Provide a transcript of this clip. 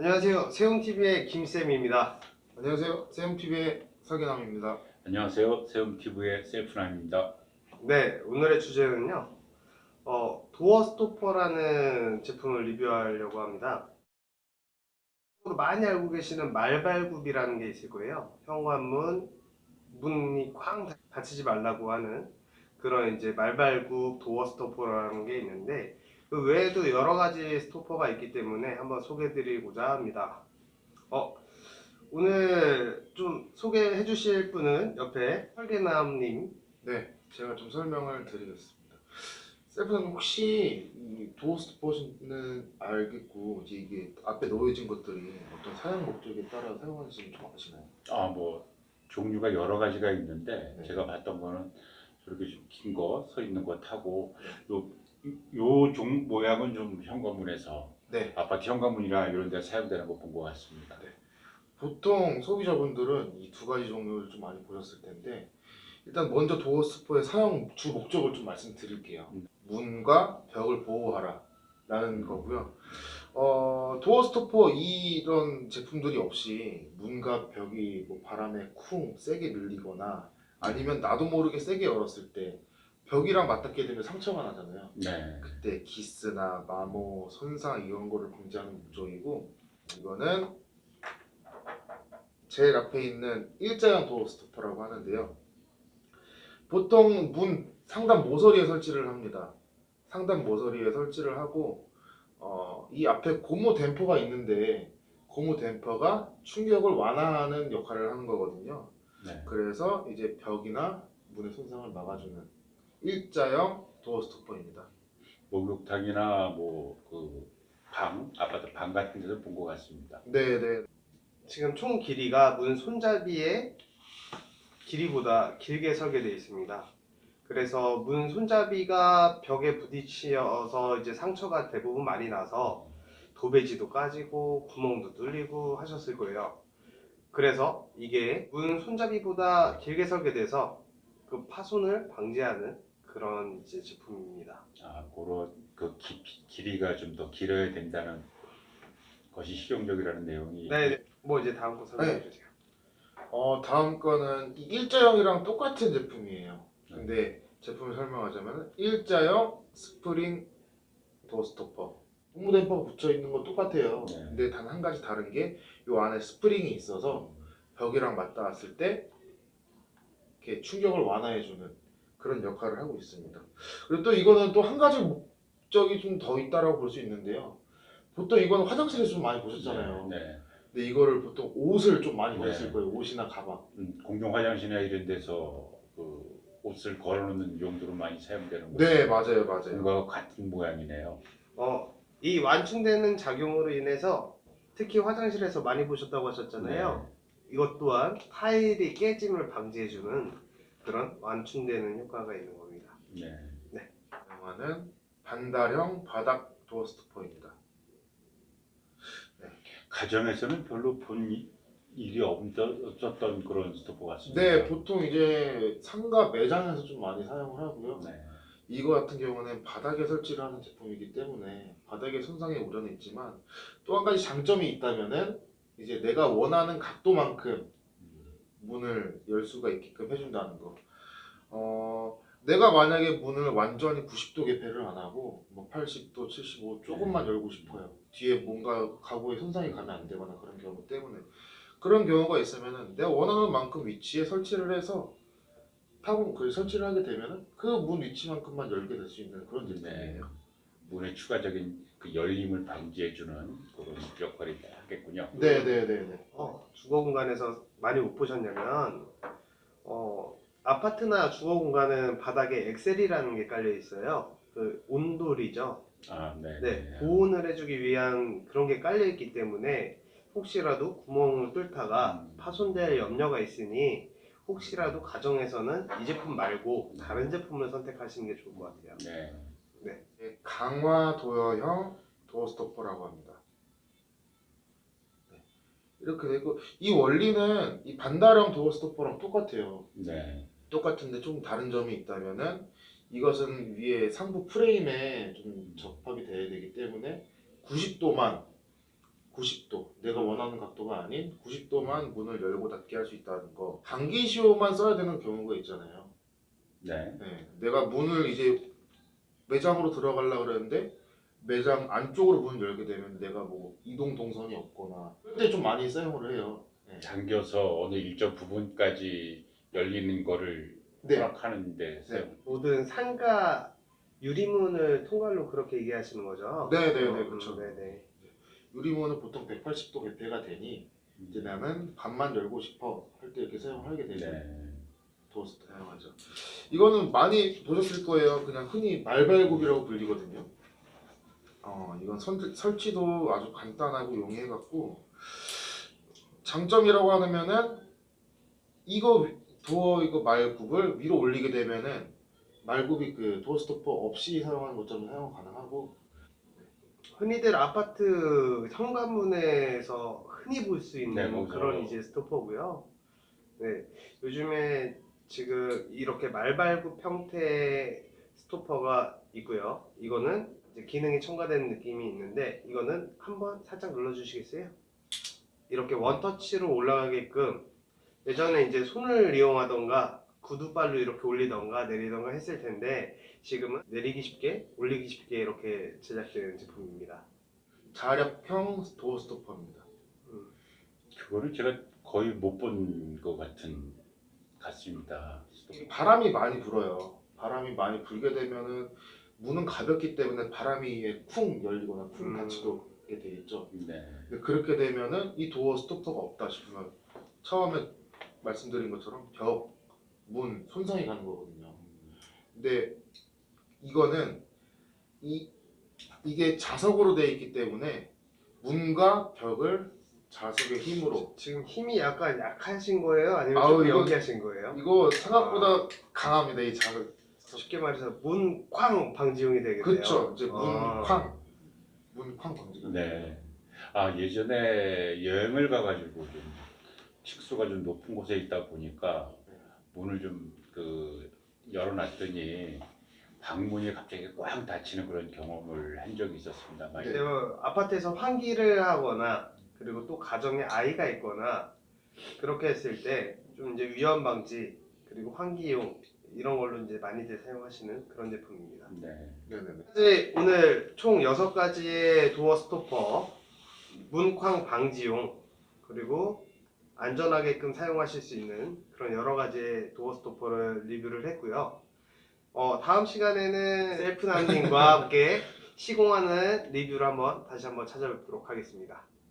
안녕하세요. 세움TV의 김쌤입니다. 안녕하세요. 세움TV의 설계남입니다. 안녕하세요. 세움TV의 셀프남입니다. 네, 오늘의 주제는요. 어, 도어 스토퍼라는 제품을 리뷰하려고 합니다. 많이 알고 계시는 말발굽이라는 게 있을 거예요. 현관문, 문이 쾅 닫히지 말라고 하는 그런 이제 말발굽 도어 스토퍼라는 게 있는데 그 외에도 여러 가지 스토퍼가 있기 때문에 한번 소개해드리고자 합니다. 어, 오늘 좀 소개해 주실 분은 옆에 설계남님 네, 제가 좀 설명을 드리겠습니다. 셀프는 혹시 이 도어 스토퍼는 알겠고 이제 이게 앞에 놓여진 것들이 어떤 사용 목적에 따라 사용하는지 좀 아시나요? 아, 뭐 종류가 여러 가지가 있는데 네. 제가 봤던 거는 저렇게 좀 긴 거 서 있는 거 타고 요 요 종 모양은 좀 현관문에서 네, 아파트 현관문이나 이런 데 사용되는 거 본 것 같습니다. 보통 소비자분들은 이 두 가지 종류를 좀 많이 보셨을 텐데 일단 먼저 도어 스토퍼의 사용 주 목적을 좀 말씀드릴게요. 음. 문과 벽을 보호하라 라는 거고요. 어, 도어 스토퍼 이런 제품들이 없이 문과 벽이 뭐 바람에 쿵 세게 밀리거나 아니면 나도 모르게 세게 열었을 때 벽이랑 맞닿게 되면 상처가 나잖아요. 네. 그때 기스나 마모, 손상 이런 거를 방지하는 목적이고 이거는 제일 앞에 있는 일자형 도어 스토퍼라고 하는데요. 보통 문 상단 모서리에 설치를 합니다. 상단 모서리에 설치를 하고 어, 이 앞에 고무 댐퍼가 있는데 고무 댐퍼가 충격을 완화하는 역할을 하는 거거든요. 네. 그래서 이제 벽이나 문의 손상을 막아주는 일자형 도어 스토퍼입니다. 목욕탕이나 뭐 그 방, 아파트 방 같은 데서 본 것 같습니다. 네네. 지금 총 길이가 문 손잡이의 길이보다 길게 설계되어 있습니다. 그래서 문 손잡이가 벽에 부딪혀서 이제 상처가 대부분 많이 나서 도배지도 까지고 구멍도 뚫리고 하셨을 거예요. 그래서 이게 문 손잡이보다 길게 설계돼서 그 파손을 방지하는 그런 이제 제품입니다. 아, 그런 그 깊이, 길이가 좀 더 길어야 된다는 것이 실용적이라는 내용이 네, 뭐 이제 다음 거 설명해 주세요. 어 다음 거는 이 일자형이랑 똑같은 제품이에요. 근데 제품을 설명하자면 일자형 스프링 도어 스토퍼. 고무 댐퍼가 붙여 있는 건 똑같아요. 네. 근데 단 한 가지 다른 게 이 안에 스프링이 있어서 벽이랑 맞닿았을 때 이렇게 충격을 완화해주는 그런 역할을 하고 있습니다. 그리고 또 이거는 또 한 가지 목적이 좀 더 있다라고 볼 수 있는데요. 보통 이거는 화장실에서 좀 많이 보셨잖아요. 네. 네. 근데 이거를 보통 옷을 좀 많이 네. 보셨을 거예요. 옷이나 가방. 음, 공중 화장실이나 이런 데서 그 옷을 걸어놓는 용도로 많이 사용되는 거. 네, 맞아요, 맞아요. 그거 같은 모양이네요. 어, 이 완충되는 작용으로 인해서 특히 화장실에서 많이 보셨다고 하셨잖아요. 이것 또한 타일이 깨짐을 방지해주는 그런 완충되는 효과가 있는 겁니다. 네. 사용하는 반달형 바닥 도어 스토퍼입니다. 가정에서는 별로 본 이- 일이 없던, 없었던 그런 스토퍼 같습니다. 네, 보통 이제 상가 매장에서 좀 많이 사용을 하고요. 네. 이거 같은 경우는 바닥에 설치를 하는 제품이기 때문에 바닥에 손상의 우려는 있지만 또 한 가지 장점이 있다면은 이제 내가 원하는 각도만큼 문을 열 수가 있게끔 해준다는 거. 어, 내가 만약에 문을 완전히 90도 개폐를 안 하고 뭐 80도, 75 조금만 열고 싶어요. 뒤에 뭔가 가구에 손상이 가면 안 되거나 그런 경우 때문에 그런 경우가 있으면은 내가 원하는 만큼 위치에 설치를 해서 타고 그 설치를 하게 되면은 그 문 위치만큼만 열게 될 수 있는 그런 네. 제품이에요. 문의 추가적인 그 열림을 방지해주는 그런 역할이 하겠군요. 네, 네, 네, 네. 어, 주거 공간에서 많이 못 보셨냐면 어, 아파트나 주거 공간은 바닥에 엑셀이라는 게 깔려 있어요. 그 온돌이죠. 아, 네. 네, 보온을 해주기 위한 그런 게 깔려 있기 때문에 혹시라도 구멍을 뚫다가 음. 파손될 염려가 있으니 혹시라도 가정에서는 이 제품 말고 다른 제품을 선택하시는 게 좋을 것 같아요. 네. 네, 강화 도어형 도어 스토퍼라고 합니다. 네. 이렇게 되고 이 원리는 이 반달형 도어 스토퍼랑 똑같아요. 네. 똑같은데 좀 다른 점이 있다면은 이것은 위에 상부 프레임에 좀 접합이 돼야 되기 때문에 90도만 90도 내가 원하는 각도가 아닌 90도만 문을 열고 닫게 할 수 있다는 거 방기시호만 써야 되는 경우가 있잖아요 네. 네, 내가 문을 이제 매장으로 들어가려고 그랬는데 매장 안쪽으로 문을 열게 되면 내가 뭐 이동 동선이 없거나 그때 좀 많이 사용을 해요 네. 잠겨서 어느 일정 부분까지 열리는 거를 네. 허락하는데 네. 모든 상가 유리문을 통괄로 그렇게 얘기하시는 거죠? 네 네네 음, 그렇죠 네 네. 유리문은 보통 180도 개폐가 되니 이제 나는 반만 열고 싶어 할 때 이렇게 사용하게 되죠 네. 도어스트 사용하죠. 이거는 많이 보셨을 거예요. 그냥 흔히 말발굽이라고 불리거든요. 어, 이건 선- 설치도 아주 간단하고 용이해갖고 장점이라고 하면은 이거 위- 도어 이거 말굽을 위로 올리게 되면은 말굽이 그 도어 스토퍼 없이 사용하는 것처럼 사용 가능하고 흔히들 아파트 현관문에서 흔히 볼 수 있는 네, 맞아요. 그런 이제 스토퍼고요. 네, 요즘에 지금 이렇게 말발굽 형태의 스토퍼가 있고요. 이거는 이제 기능이 첨가되는 느낌이 있는데 이거는 한번 살짝 눌러주시겠어요? 이렇게 원터치로 올라가게끔 예전에 이제 손을 이용하던가 구두발로 이렇게 올리던가 내리던가 했을 텐데 지금은 내리기 쉽게 올리기 쉽게 이렇게 제작되는 제품입니다. 자력형 도어 스토퍼입니다. 그거를 제가 거의 못 본 것 같은 같습니다. 바람이 많이 불어요. 바람이 많이 불게 되면은 문은 가볍기 때문에 바람이 쿵 열리거나 쿵 음. 닫히게 되겠죠. 네. 근데 그렇게 되면은 이 도어 스토퍼가 없다 싶으면 처음에 말씀드린 것처럼 벽, 문 손상이 가는 거거든요. 근데 이거는 이 이게 자석으로 되어 있기 때문에 문과 벽을 자석의 힘으로 지금 힘이 약간 약하신 거예요? 아니면 아우, 좀 연기하신 거예요? 이거 생각보다 강합니다. 이 자석. 쉽게 말해서 문쾅 방지용이 되겠네요. 그렇죠. 이제 아. 문쾅 문쾅 방지가 네. 아 예전에 여행을 가가지고 좀 층수가 좀 높은 곳에 있다 보니까 문을 좀 그 열어놨더니 방문이 갑자기 꽝 닫히는 그런 경험을 한 적이 있었습니다. 네. 근데 뭐 아파트에서 환기를 하거나 그리고 또 가정에 아이가 있거나 그렇게 했을 때 좀 이제 위험 방지 그리고 환기용 이런 걸로 이제 많이들 사용하시는 그런 제품입니다. 네. 네네네. 현재 오늘 총 6가지의 도어 스토퍼, 문쾅 방지용, 그리고 안전하게끔 사용하실 수 있는 그런 여러 가지의 도어 스토퍼를 리뷰를 했고요. 어, 다음 시간에는 셀프 난딩과 함께 시공하는 리뷰를 한번 다시 한번 찾아뵙도록 하겠습니다.